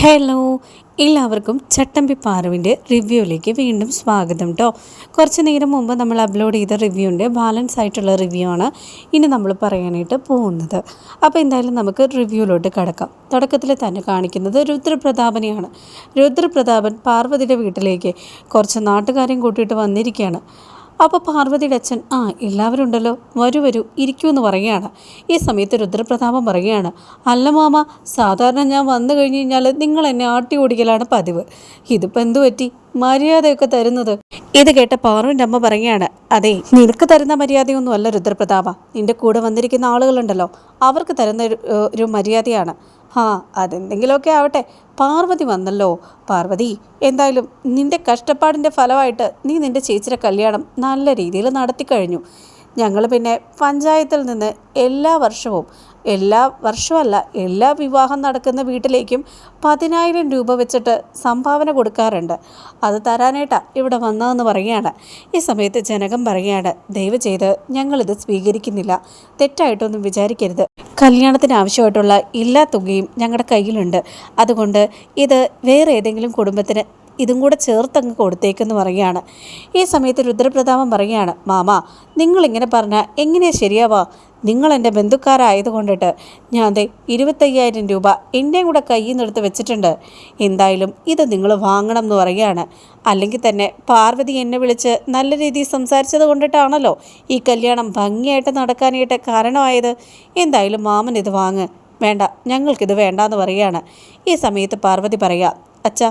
Hello. എല്ലാവർക്കും ചട്ടമ്പി പാറുവിന്റെ റിവ്യൂയിലേക്ക് വീണ്ടും സ്വാഗതം കേട്ടോ കുറച്ച് നേരം മുമ്പ് നമ്മൾ അപ്ലോഡ് ചെയ്ത റിവ്യൂവിന്റെ ബാലൻസ് ആയിട്ടുള്ള റിവ്യൂ ആണ് ഇനി നമ്മൾ പറയാനായിട്ട് പോകുന്നത്. അപ്പോൾ എന്തായാലും നമുക്ക് റിവ്യൂയിലോട്ട് കടക്കാം. തുടക്കത്തിൽ തന്നെ കാണിക്കുന്നത് രുദ്രപ്രതാപനെയാണ്. രുദ്രപ്രതാപൻ പാർവതിയുടെ വീട്ടിലേക്ക് കുറച്ച് നാട്ടുകാരെയും കൂട്ടിയിട്ട് വന്നിരിക്കുകയാണ്. അപ്പോൾ പാർവതിയുടെ അച്ഛൻ ആ എല്ലാവരും ഉണ്ടല്ലോ വരൂ വരൂ ഇരിക്കൂ എന്ന് പറയുകയാണ്. ഈ സമയത്ത് രുദ്രപ്രതാപം പറയുകയാണ് അല്ല മാമ സാധാരണ ഞാൻ വന്നു കഴിഞ്ഞ് കഴിഞ്ഞാൽ നിങ്ങൾ എന്നെ ആട്ടി ഓടിക്കലാണ് പതിവ്. ഇതിപ്പോൾ എന്തു പറ്റി? മര്യാദയൊക്കെ തരുന്നത്? ഇത് കേട്ട പാറുവിന്റെ അമ്മ പറയുകയാണ് അതെ നിനക്ക് തരുന്ന മര്യാദയൊന്നും അല്ല രുദ്രപ്രതാപ. നിന്റെ കൂടെ വന്നിരിക്കുന്ന ആളുകളുണ്ടല്ലോ അവർക്ക് തരുന്ന ഒരു മര്യാദയാണ്. ആ അതെന്തെങ്കിലുമൊക്കെ ആവട്ടെ. പാർവതി വന്നല്ലോ. പാർവതി എന്തായാലും നിന്റെ കഷ്ടപ്പാടിന്റെ ഫലമായിട്ട് നീ നിന്റെ ചേച്ചിയുടെ കല്യാണം നല്ല രീതിയിൽ നടത്തിക്കഴിഞ്ഞു. ഞങ്ങൾ പിന്നെ പഞ്ചായത്തിൽ നിന്ന് എല്ലാ വർഷവും എല്ലാ വർഷമല്ല എല്ലാ വിവാഹം നടക്കുന്ന വീട്ടിലേക്കും പതിനായിരം രൂപ വെച്ചിട്ട് സംഭാവന കൊടുക്കാറുണ്ട്. അത് തരാനായിട്ടാ ഇവിടെ വന്നതെന്ന് പറയുകയാണ്. ഈ സമയത്ത് ജനകം പറയുകയാണ് ദയവ് ചെയ്ത് ഞങ്ങളിത് സ്വീകരിക്കുന്നില്ല. തെറ്റായിട്ടൊന്നും വിചാരിക്കരുത്. കല്യാണത്തിന് ആവശ്യമായിട്ടുള്ള എല്ലാ തുകയും ഞങ്ങളുടെ കയ്യിലുണ്ട്. അതുകൊണ്ട് ഇത് വേറെ ഏതെങ്കിലും കുടുംബത്തിന് ഇതും കൂടെ ചേർത്തങ്ങ് കൊടുത്തേക്കെന്ന് പറയുകയാണ്. ഈ സമയത്ത് രുദ്രപ്രതാപം പറയുകയാണ് മാമ നിങ്ങളിങ്ങനെ പറഞ്ഞാൽ എങ്ങനെയാ ശരിയാവാ? നിങ്ങൾ എന്റെ ബന്ധുക്കാരായതുകൊണ്ടിട്ട് ഞാൻ അതെ ഇരുപത്തയ്യായിരം രൂപ എന്റെയും കൂടെ കയ്യിൽ നിന്നെടുത്ത് വെച്ചിട്ടുണ്ട്. എന്തായാലും ഇത് നിങ്ങൾ വാങ്ങണം എന്ന് പറയുകയാണ്. അല്ലെങ്കിൽ തന്നെ പാർവതി എന്നെ വിളിച്ച് നല്ല രീതിയിൽ സംസാരിച്ചത് കൊണ്ടിട്ടാണല്ലോ ഈ കല്യാണം ഭംഗിയായിട്ട് നടക്കാനായിട്ട് കാരണമായത്. എന്തായാലും മാമൻ ഇത് വാങ്ങ്. വേണ്ട ഞങ്ങൾക്കിത് വേണ്ടാന്ന് പറയുകയാണ്. ഈ സമയത്ത് പാർവതി പറയുക അച്ഛ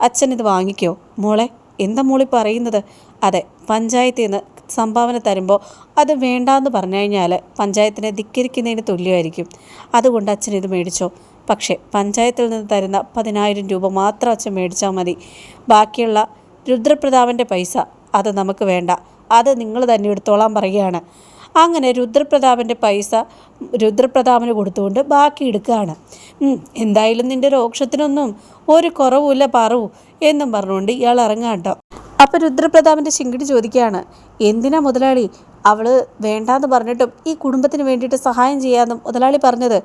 അച്ഛൻ ഇത് വാങ്ങിക്കോ. മോളെ എന്താ മോളി പറയുന്നത്? അതെ പഞ്ചായത്തിൽ നിന്ന് സംഭാവന തരുമ്പോൾ അത് വേണ്ടാന്ന് പറഞ്ഞു കഴിഞ്ഞാൽ പഞ്ചായത്തിനെ ധിക്കരിക്കുന്നതിന് തുല്യമായിരിക്കും. അതുകൊണ്ട് അച്ഛൻ ഇത് മേടിച്ചോ. പക്ഷേ പഞ്ചായത്തിൽ നിന്ന് തരുന്ന പതിനായിരം രൂപ മാത്രം അച്ഛൻ മേടിച്ചാൽ മതി. ബാക്കിയുള്ള രുദ്രപ്രതാപന്റെ പൈസ അത് നമുക്ക് വേണ്ട. അത് നിങ്ങൾ തന്നെ എടുത്തോളാൻ പറയുകയാണ്. അങ്ങനെ രുദ്രപ്രതാപന്റെ പൈസ രുദ്രപ്രതാപന് കൊടുത്തുകൊണ്ട് ബാക്കി എടുക്കുകയാണ്. എന്തായാലും നിന്റെ രോക്ഷത്തിനൊന്നും ഒരു കുറവുമില്ല പറവൂ എന്നും പറഞ്ഞുകൊണ്ട് ഇയാൾ ഇറങ്ങാം കേട്ടോ രുദ്രപ്രതാപിന്റെ ശിങ്കിടി ചോദിക്കുകയാണ് എന്തിനാ മുതലാളി? അവൾ വേണ്ടാന്ന് പറഞ്ഞിട്ടും ഈ കുടുംബത്തിന് വേണ്ടിയിട്ട് സഹായം ചെയ്യാമെന്നും മുതലാളി പറഞ്ഞത്?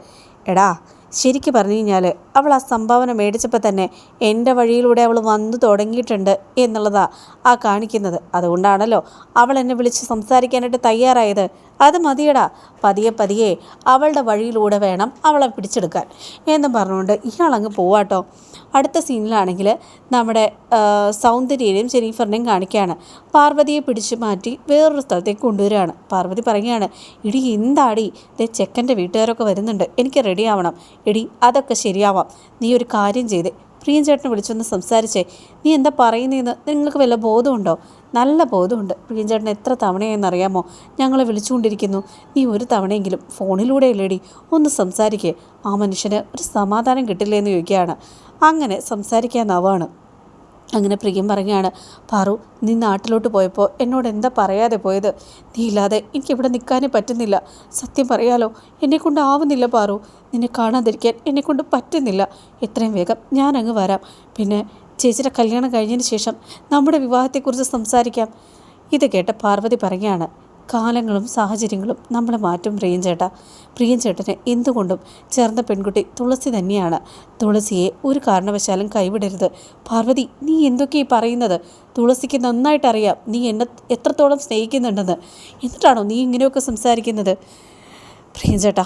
എടാ ശരിക്ക് പറഞ്ഞു കഴിഞ്ഞാൽ അവൾ ആ സംഭാവന മേടിച്ചപ്പോൾ തന്നെ എന്റെ വഴിയിലൂടെ അവൾ വന്നു തുടങ്ങിയിട്ടുണ്ട് എന്നുള്ളതാ ആ കാണിക്കുന്നത്. അതുകൊണ്ടാണല്ലോ അവൾ എന്നെ വിളിച്ച് സംസാരിക്കാനായിട്ട് തയ്യാറായത്. അത് മതിയടാ. പതിയെ പതിയെ അവളുടെ വഴിയിലൂടെ വേണം അവളെ പിടിച്ചെടുക്കാൻ. എന്നും പറഞ്ഞുകൊണ്ട് ഇയാളങ്ങ് പോവാട്ടോ അടുത്ത സീനിലാണെങ്കിൽ നമ്മുടെ സൗന്ദര്യനെയും ജെനീഫറിനെയും കാണിക്കുകയാണ് പാർവതിയെ പിടിച്ചു മാറ്റി വേറൊരു സ്ഥലത്തേക്ക് കൊണ്ടുവരികയാണ്. പാർവതി പറയുകയാണ് ഇടി എന്താടി? ഇതേ ചെക്കന്റെ വീട്ടുകാരൊക്കെ വരുന്നുണ്ട്. എനിക്ക് റെഡി ആവണം. എടി അതൊക്കെ ശരിയാവാം. നീ ഒരു കാര്യം ചെയ്തേ. പ്രിയൻ ചേട്ടനെ വിളിച്ചൊന്ന് സംസാരിച്ചേ. നീ എന്താ പറയുന്നതെന്ന് നിങ്ങൾക്ക് വല്ല ബോധമുണ്ടോ? നല്ല ബോധമുണ്ട്. പ്രിയൻ ചേട്ടൻ എത്ര തവണയെന്നറിയാമോ ഞങ്ങളെ വിളിച്ചുകൊണ്ടിരിക്കുന്നു. നീ ഒരു തവണയെങ്കിലും ഫോണിലൂടെ അല്ലേടി? ഒന്ന് സംസാരിക്കേ. ആ മനുഷ്യന് ഒരു സമാധാനം കിട്ടില്ലേ എന്ന് ചോദിക്കുകയാണ്. അങ്ങനെ സംസാരിക്കാനാവാണ്. അങ്ങനെ പ്രിയം പറയുകയാണ് പാറു നീ നാട്ടിലോട്ട് പോയപ്പോൾ എന്നോട് എന്താ പറയാതെ പോയത്? നീ ഇല്ലാതെ എനിക്കിവിടെ നിൽക്കാനേ പറ്റുന്നില്ല. സത്യം പറയാലോ എന്നെക്കൊണ്ട് ആവുന്നില്ല പാറു. നിന്നെ കാണാതിരിക്കാൻ എന്നെക്കൊണ്ട് പറ്റുന്നില്ല. എത്രയും വേഗം ഞാൻ അങ്ങ് വരാം. പിന്നെ ചേച്ചിയുടെ കല്യാണം കഴിഞ്ഞതിന് ശേഷം നമ്മുടെ വിവാഹത്തെക്കുറിച്ച് സംസാരിക്കാം. ഇത് കേട്ട പാർവതി പറയുകയാണ് കാലങ്ങളും സാഹചര്യങ്ങളും നമ്മളെ മാറ്റും പ്രിയൻ ചേട്ടാ പ്രിയൻ എന്തുകൊണ്ടും ചേർന്ന പെൺകുട്ടി തുളസി തന്നെയാണ്. തുളസിയെ ഒരു കാരണവശാലും കൈവിടരുത്. പാർവതി നീ എന്തൊക്കെ ഈ പറയുന്നത്? തുളസിക്ക് നന്നായിട്ട് അറിയാം നീ എന്നെ എത്രത്തോളം സ്നേഹിക്കുന്നുണ്ടെന്ന്. എന്നിട്ടാണോ നീ ഇങ്ങനെയൊക്കെ സംസാരിക്കുന്നത്? പ്രിയൻ ചേട്ടാ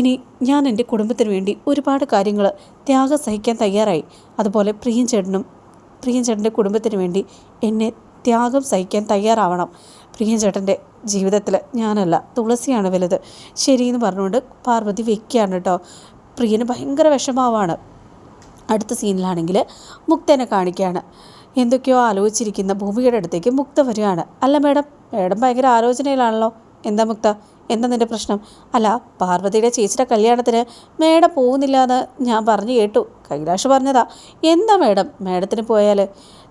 ഇനി ഞാൻ എന്റെ കുടുംബത്തിന് വേണ്ടി ഒരുപാട് കാര്യങ്ങൾ ത്യാഗം സഹിക്കാൻ തയ്യാറായി. അതുപോലെ പ്രിയൻ ചേട്ടനും പ്രിയൻ ചേട്ടന്റെ കുടുംബത്തിന് വേണ്ടി എന്നെ ത്യാഗം സഹിക്കാൻ തയ്യാറാവണം. പ്രിയൻ ചേട്ടന്റെ ജീവിതത്തിൽ ഞാനല്ല തുളസിയാണ് വലുത്. ശരിയെന്ന് പറഞ്ഞുകൊണ്ട് പാർവതി വെക്കുകയാണ് കേട്ടോ. പ്രിയന് ഭയങ്കര വിഷമാവാണ്. അടുത്ത സീനിലാണെങ്കിൽ മുക്തനെ കാണിക്കുകയാണ് എന്തൊക്കെയോ ആലോചിച്ചിരിക്കുന്ന ഭൂമികയുടെ അടുത്തേക്ക് മുക്ത വരികയാണ്. അല്ല മേഡം മേഡം ഭയങ്കര ആലോചനയിലാണല്ലോ. എന്താ മുക്ത? എന്താ നിന്റെ പ്രശ്നം? അല്ല പാർവതിയുടെ ചേച്ചിയുടെ കല്യാണത്തിന് മേഡം പോകുന്നില്ല എന്ന് ഞാൻ പറഞ്ഞു കേട്ടു. കൈലാഷ് പറഞ്ഞതാ. എന്താ മേഡം? മേഡത്തിന് പോയാൽ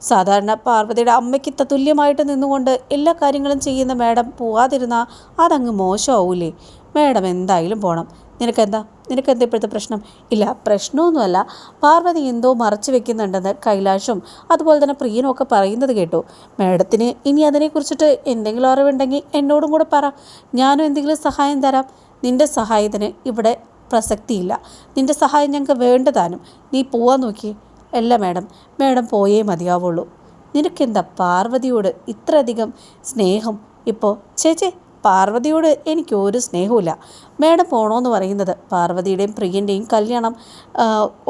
സാധാരണ പാർവതിയുടെ അമ്മയ്ക്ക് തുല്യമായിട്ട് നിന്നുകൊണ്ട് എല്ലാ കാര്യങ്ങളും ചെയ്യുന്ന മേഡം പോവാതിരുന്നാൽ അതങ്ങ് മോശമാവൂലേ? മേഡം എന്തായാലും പോകണം നിനക്കെന്താ? നിനക്കെന്താ ഇപ്പോഴത്തെ പ്രശ്നം? ഇല്ല പ്രശ്നമൊന്നുമല്ല. പാർവതി എന്തോ മറച്ചു വെക്കുന്നുണ്ടെന്ന് കൈലാഷും അതുപോലെ തന്നെ പ്രിയനും ഒക്കെ പറയുന്നത് കേട്ടു. മേഡത്തിന് ഇനി അതിനെക്കുറിച്ചിട്ട് എന്തെങ്കിലും അറിവുണ്ടെങ്കിൽ എന്നോടും കൂടെ പറ. ഞാനും എന്തെങ്കിലും സഹായം തരാം. നിന്റെ സഹായത്തിന് ഇവിടെ പ്രസക്തിയില്ല. നിന്റെ സഹായം ഞങ്ങൾക്ക് വേണ്ടതാനും. നീ പോവാൻ നോക്കി. അല്ല മാഡം. മാഡം പോയേ മതിയാവുള്ളൂ. നിനക്കെന്താ പാർവതിയോട് ഇത്രയധികം സ്നേഹം? ഇപ്പോൾ ചേച്ചേ പാർവതിയോട് എനിക്ക് ഒരു സ്നേഹമില്ല മേഡം പോണോന്ന് പറയുന്നത് പാർവതിയുടെയും പ്രിയന്റെയും കല്യാണം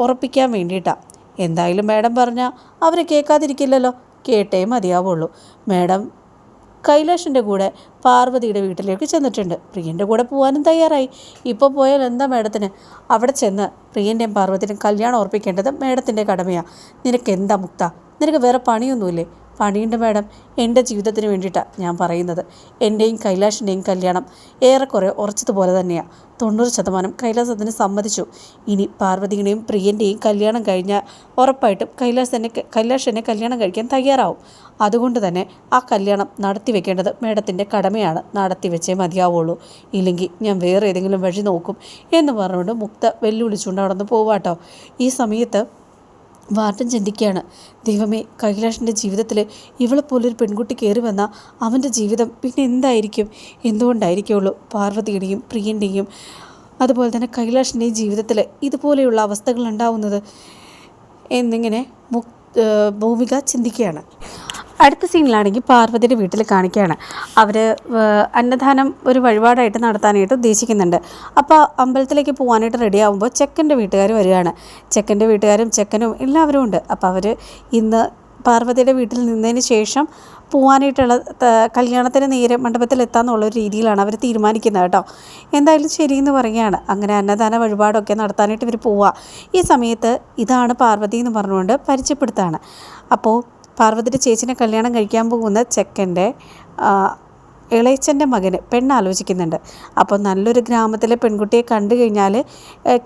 ഉറപ്പിക്കാൻ വേണ്ടിയിട്ടാണ് എന്തായാലും മേഡം പറഞ്ഞാൽ അവർ കേൾക്കാതിരിക്കില്ലല്ലോ. കേട്ടേ മതിയാവുള്ളൂ. മേഡം കൈലാഷിന്റെ കൂടെ പാർവതിയുടെ വീട്ടിലേക്ക് ചെന്നിട്ടുണ്ട്. പ്രിയന്റെ കൂടെ പോകാനും തയ്യാറായി. ഇപ്പോൾ പോയാൽ എന്താ മേഡത്തിന്? അവിടെ ചെന്ന് പ്രിയന്റെയും പാർവതിയുടെയും കല്യാണം ഉറപ്പിക്കേണ്ടത് മേഡത്തിന്റെ കടമയാണ് നിനക്ക് എന്താ മുക്ത? നിനക്ക് വേറെ പണിയൊന്നുമില്ലേ? പണിയുണ്ട് മാഡം. എന്റെ ജീവിതത്തിന് വേണ്ടിയിട്ടാണ് ഞാൻ പറയുന്നത്. എന്റെയും കൈലാഷിന്റെയും കല്യാണം ഏറെക്കുറെ ഉറച്ചതുപോലെ തന്നെയാണ് തൊണ്ണൂറ് ശതമാനം കൈലാസ് അതിന് സമ്മതിച്ചു. ഇനി പാർവതിയുടെയും പ്രിയന്റെയും കല്യാണം കഴിഞ്ഞാൽ ഉറപ്പായിട്ടും കൈലാസ് എന്നെ കൈലാഷ് എന്നെ കല്യാണം കഴിക്കാൻ തയ്യാറാവും. അതുകൊണ്ട് തന്നെ ആ കല്യാണം നടത്തി വെക്കേണ്ടത് മേഡത്തിന്റെ കടമയാണ്. നടത്തി വെച്ചേ മതിയാവുള്ളൂ. ഇല്ലെങ്കിൽ ഞാൻ വേറെ ഏതെങ്കിലും വഴി നോക്കും എന്ന് പറഞ്ഞുകൊണ്ട് മുക്ത വെല്ലുവിളിച്ചുകൊണ്ട് അവിടെ നിന്ന് പോവാട്ടോ. ഈ സമയത്ത് വാർട്ടൻ ചിന്തിക്കുകയാണ്. ദൈവമേ കൈലാഷിന്റെ ജീവിതത്തിൽ ഇവളെ പോലൊരു പെൺകുട്ടി കയറി വന്ന അവന്റെ ജീവിതം പിന്നെ എന്തായിരിക്കും? എന്തുകൊണ്ടായിരിക്കുള്ളൂ? പാർവതിയുടെയും പ്രിയന്റെയും അതുപോലെ തന്നെ കൈലാഷിന്റെയും ജീവിതത്തിൽ ഇതുപോലെയുള്ള അവസ്ഥകൾ ഉണ്ടാവുന്നത് എന്നിങ്ങനെ മുക് ഭൂമിക ചിന്തിക്കുകയാണ്. അടുത്ത സീനിലാണെങ്കിൽ പാർവതിയുടെ വീട്ടിൽ കാണിക്കുകയാണ്. അവർ അന്നദാനം ഒരു വഴിപാടായിട്ട് നടത്താനായിട്ട് ഉദ്ദേശിക്കുന്നുണ്ട്. അപ്പോൾ അമ്പലത്തിലേക്ക് പോകാനായിട്ട് റെഡി ആകുമ്പോൾ ചെക്കന്റെ വീട്ടുകാർ വരികയാണ്. ചെക്കന്റെ വീട്ടുകാരും ചെക്കനും എല്ലാവരും ഉണ്ട്. അപ്പോൾ അവർ ഇന്ന് പാർവതിയുടെ വീട്ടിൽ നിന്നതിന് ശേഷം പോകാനായിട്ടുള്ള കല്യാണത്തിന് നേരെ മണ്ഡപത്തിൽ എത്താമെന്നുള്ള ഒരു രീതിയിലാണ് അവർ തീരുമാനിക്കുന്നത് കേട്ടോ. എന്തായാലും ശരിയെന്ന് പറയുകയാണ്. അങ്ങനെ അന്നദാന വഴിപാടൊക്കെ നടത്താനായിട്ട് ഇവർ പോവുക ഈ സമയത്ത് ഇതാണ് പാർവതി എന്ന് പറഞ്ഞുകൊണ്ട് പരിചയപ്പെടുത്താണ്. അപ്പോൾ പാർവതിയുടെ ചേച്ചിനെ കല്യാണം കഴിക്കാൻ പോകുന്ന ചെക്കന്റെ ഇളയച്ചന്റെ മകന് പെണ്ണാലോചിക്കുന്നുണ്ട്. അപ്പോൾ നല്ലൊരു ഗ്രാമത്തിലെ പെൺകുട്ടിയെ കണ്ടു കഴിഞ്ഞാൽ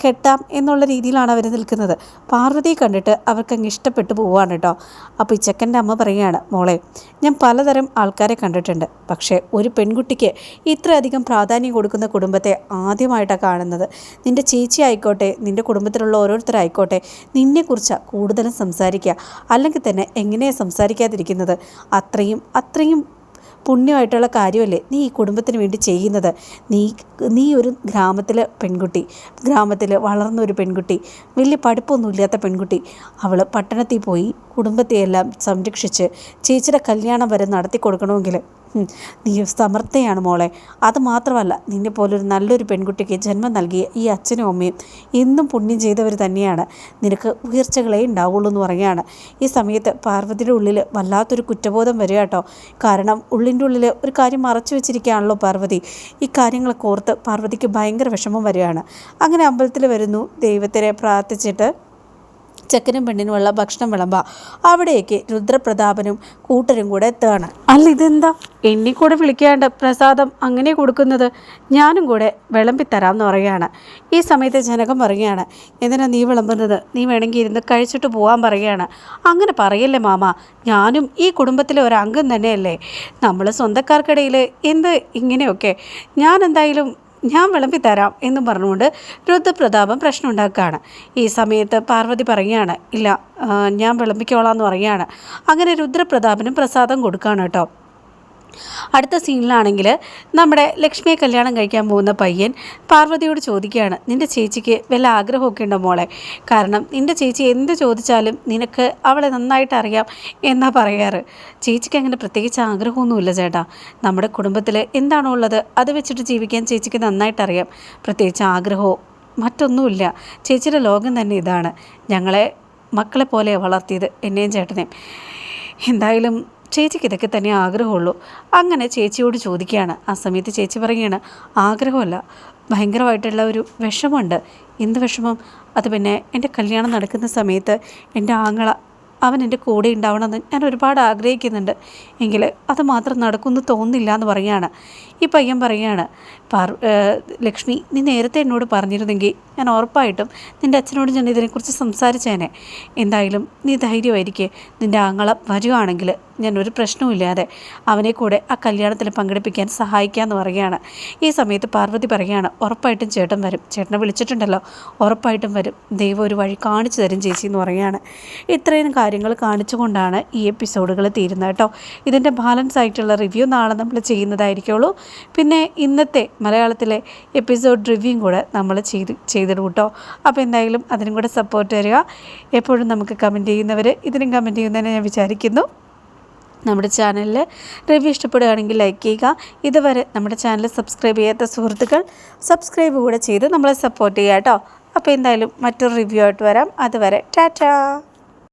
കെട്ടാം എന്നുള്ള രീതിയിലാണ് അവർ നിൽക്കുന്നത്. പാർവതിയെ കണ്ടിട്ട് അവർക്കങ്ങ് ഇഷ്ടപ്പെട്ടു പോവാണ് കേട്ടോ. അപ്പോൾ ഈ ചെക്കന്റെ അമ്മ പറയുകയാണ് മോളെ ഞാൻ പലതരം ആൾക്കാരെ കണ്ടിട്ടുണ്ട്. പക്ഷേ ഒരു പെൺകുട്ടിക്ക് ഇത്രയധികം പ്രാധാന്യം കൊടുക്കുന്ന കുടുംബത്തെ ആദ്യമായിട്ടാണ് കാണുന്നത്. നിന്റെ ചേച്ചി ആയിക്കോട്ടെ നിന്റെ കുടുംബത്തിലുള്ള ഓരോരുത്തരായിക്കോട്ടെ നിന്നെക്കുറിച്ച് കൂടുതലും സംസാരിക്കുക. അല്ലെങ്കിൽ തന്നെ എങ്ങനെയാണ് സംസാരിക്കാതിരിക്കുന്നത്? അത്രയും അത്രയും പുണ്യമായിട്ടുള്ള കാര്യമല്ലേ നീ ഈ കുടുംബത്തിന് വേണ്ടി ചെയ്യുന്നത്? നീ നീ ഒരു ഗ്രാമത്തിലെ പെൺകുട്ടി ഗ്രാമത്തിൽ വളർന്ന ഒരു പെൺകുട്ടി വലിയ പഠിപ്പൊന്നുമില്ലാത്ത പെൺകുട്ടി. അവൾ പട്ടണത്തിൽ പോയി കുടുംബത്തെയെല്ലാം സംരക്ഷിച്ച് ചേച്ചിയുടെ കല്യാണം വരെ നടത്തി കൊടുക്കണമെങ്കിൽ നീ സമർത്ഥയാണ് മോളെ. അത് മാത്രമല്ല നിന്നെ പോലൊരു നല്ലൊരു പെൺകുട്ടിക്ക് ജന്മം നൽകിയ ഈ അച്ഛനും അമ്മയും എന്നും പുണ്യം ചെയ്തവർ തന്നെയാണ്. നിനക്ക് ഉയർച്ചകളെ ഉണ്ടാവുള്ളൂ എന്ന് പറയുകയാണ്. ഈ സമയത്ത് പാർവതിയുടെ ഉള്ളിൽ വല്ലാത്തൊരു കുറ്റബോധം വരിക കേട്ടോ. കാരണം ഉള്ളിന്റെ ഉള്ളിൽ ഒരു കാര്യം മറച്ചു വെച്ചിരിക്കുകയാണല്ലോ പാർവതി. ഈ കാര്യങ്ങളൊക്കെ ഓർത്ത് പാർവതിക്ക് ഭയങ്കര വിഷമം വരികയാണ്. അങ്ങനെ അമ്പലത്തിൽ വരുന്നു ദൈവത്തിനെ പ്രാർത്ഥിച്ചിട്ട് ചെക്കനും പെണ്ണിനുമുള്ള ഭക്ഷണം വിളമ്പ. അവിടെയൊക്കെ രുദ്രപ്രതാപനും കൂട്ടരും കൂടെ എത്തുകയാണ്. അല്ല ഇതെന്താ? എന്നെ കൂടെ വിളിക്കാണ്ട് പ്രസാദം അങ്ങനെ കൊടുക്കുന്നത് ഞാനും കൂടെ വിളമ്പിത്തരാമെന്ന് പറയുകയാണ്. ഈ സമയത്ത് ജനകം പറയുകയാണ് എന്തിനാ നീ വിളമ്പുന്നത്? നീ വേണമെങ്കിൽ ഇരുന്ന് കഴിച്ചിട്ട് പോകാൻ പറയുകയാണ്. അങ്ങനെ പറയല്ലേ മാമ ഞാനും ഈ കുടുംബത്തിലെ ഒരു തന്നെയല്ലേ? നമ്മൾ സ്വന്തക്കാർക്കിടയിൽ എന്ത് ഇങ്ങനെയൊക്കെ? ഞാൻ എന്തായാലും ഞാൻ വിളമ്പി തരാം എന്ന് പറഞ്ഞുകൊണ്ട് രുദ്രപ്രതാപം പ്രശ്നം ഉണ്ടാക്കുകയാണ്. ഈ സമയത്ത് പാർവതി പറയുകയാണ് ഇല്ല ഞാൻ വിളമ്പിക്കോളാം എന്ന് പറയുകയാണ്. അങ്ങനെ രുദ്രപ്രതാപനും പ്രസാദം കൊടുക്കുകയാണ് കേട്ടോ. അടുത്ത സീനിലാണെങ്കിൽ നമ്മുടെ ലക്ഷ്മിയെ കല്യാണം കഴിക്കാൻ പോകുന്ന പയ്യൻ പാർവതിയോട് ചോദിക്കുകയാണ് നിന്റെ ചേച്ചിക്ക് വല്ല ആഗ്രഹമൊക്കെ ഉണ്ടോ മോളെ? കാരണം നിന്റെ ചേച്ചി എന്ത് ചോദിച്ചാലും നിനക്ക് അവളെ നന്നായിട്ട് അറിയാം എന്നാ പറയാറ്. ചേച്ചിക്ക് അങ്ങനെ പ്രത്യേകിച്ച് ആഗ്രഹമൊന്നുമില്ല ചേട്ടാ. നമ്മുടെ കുടുംബത്തിൽ എന്താണോ ഉള്ളത് അത് വെച്ചിട്ട് ജീവിക്കാൻ ചേച്ചിക്ക് നന്നായിട്ട് അറിയാം. പ്രത്യേകിച്ച് ആഗ്രഹമോ മറ്റൊന്നുമില്ല. ചേച്ചിയുടെ ലോകം തന്നെ ഇതാണ്. ഞങ്ങളെ മക്കളെ പോലെ വളർത്തിയത് എന്നെയും ചേട്ടനെയും. എന്തായാലും ചേച്ചിക്ക് ഇതൊക്കെ തന്നെ ആഗ്രഹമുള്ളൂ. അങ്ങനെ ചേച്ചിയോട് ചോദിക്കുകയാണ്. ആ സമയത്ത് ചേച്ചി പറയുകയാണ് ആഗ്രഹമല്ല. ഭയങ്കരമായിട്ടുള്ള ഒരു വിഷമമുണ്ട്. എന്ത് വിഷമം? അത് പിന്നെ എന്റെ കല്യാണം നടക്കുന്ന സമയത്ത് എന്റെ ആങ്ങള അവൻ എന്റെ കൂടെ ഉണ്ടാവണമെന്ന് ഞാൻ ഒരുപാട് ആഗ്രഹിക്കുന്നുണ്ട്. എങ്കിൽ അത് മാത്രം നടക്കുമെന്ന് തോന്നുന്നില്ല എന്ന് പറയുകയാണ്. ഈ പയ്യൻ പറയുകയാണ് പാർ ലക്ഷ്മി നീ നേരത്തെ എന്നോട് പറഞ്ഞിരുന്നെങ്കിൽ ഞാൻ ഉറപ്പായിട്ടും നിന്റെ അച്ഛനോട് ഞാൻ ഇതിനെക്കുറിച്ച് സംസാരിച്ചേനെ. എന്തായാലും നീ ധൈര്യമായിരിക്കേ. നിന്റെ ആങ്ങളം വരികയാണെങ്കിൽ ഞാൻ ഒരു പ്രശ്നവുമില്ലാതെ അവനെ കൂടെ ആ കല്യാണത്തിൽ പങ്കെടുപ്പിക്കാൻ സഹായിക്കാമെന്ന് പറയുകയാണ്. ഈ സമയത്ത് പാർവതി പറയുകയാണ് ഉറപ്പായിട്ടും ചേട്ടൻ വരും. ചേട്ടനെ വിളിച്ചിട്ടുണ്ടല്ലോ. ഉറപ്പായിട്ടും വരും. ദൈവം ഒരു വഴി കാണിച്ചു തരും ചേച്ചി എന്ന് പറയുകയാണ്. ഇത്രയും കാര്യങ്ങൾ കാണിച്ചുകൊണ്ടാണ് ഈ എപ്പിസോഡുകൾ തീരുന്നത് കേട്ടോ. ഇതിന്റെ ബാലൻസ് ആയിട്ടുള്ള റിവ്യൂ നാളെ നമ്മൾ ചെയ്യുന്നതായിരിക്കുള്ളൂ. പിന്നെ ഇന്നത്തെ മലയാളത്തിലെ എപ്പിസോഡ് റിവ്യൂ കൂടെ നമ്മൾ ചെയ്ത് ചെയ്തിടും കേട്ടോ. അപ്പോൾ എന്തായാലും അതിനും കൂടെ സപ്പോർട്ട് തരിക. എപ്പോഴും നമുക്ക് കമന്റ് ചെയ്യുന്നവർ ഇതിനും കമന്റ് ചെയ്യുന്നതിനെ ഞാൻ വിചാരിക്കുന്നു. നമ്മുടെ ചാനലിൽ റിവ്യൂ ഇഷ്ടപ്പെടുകയാണെങ്കിൽ ലൈക്ക് ചെയ്യുക. ഇതുവരെ നമ്മുടെ ചാനൽ സബ്സ്ക്രൈബ് ചെയ്യാത്ത സുഹൃത്തുക്കൾ സബ്സ്ക്രൈബ് കൂടെ ചെയ്ത് നമ്മളെ സപ്പോർട്ട് ചെയ്യുക കേട്ടോ. അപ്പോൾ എന്തായാലും മറ്റൊരു റിവ്യൂ ആയിട്ട് വരാം. അതുവരെ ടാറ്റാ.